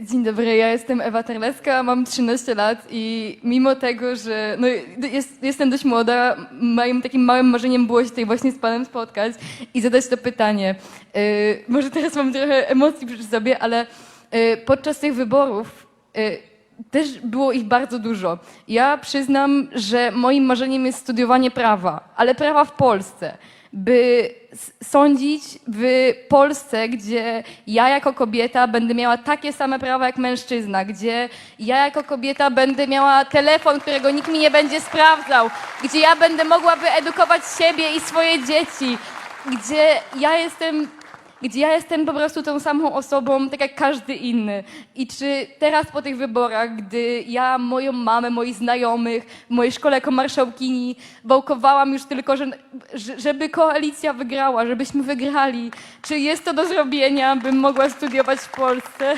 Dzień dobry, ja jestem Ewa Terleska, mam 13 lat i mimo tego, że no, jest, jestem dość młoda, moim takim małym marzeniem było się tutaj właśnie z Panem spotkać i zadać to pytanie. Y, może teraz mam trochę emocji przy sobie, ale y, podczas tych wyborów y, też było ich bardzo dużo. Ja przyznam, że moim marzeniem jest studiowanie prawa, ale prawa w Polsce by sądzić w Polsce, gdzie ja jako kobieta będę miała takie same prawa jak mężczyzna, gdzie ja jako kobieta będę miała telefon, którego nikt mi nie będzie sprawdzał, gdzie ja będę mogła wyedukować siebie i swoje dzieci, gdzie ja jestem gdzie ja jestem po prostu tą samą osobą, tak jak każdy inny. I czy teraz po tych wyborach, gdy ja moją mamę, moich znajomych, w mojej szkole jako marszałkini wałkowałam już tylko, że- żeby koalicja wygrała, żebyśmy wygrali, czy jest to do zrobienia, bym mogła studiować w Polsce?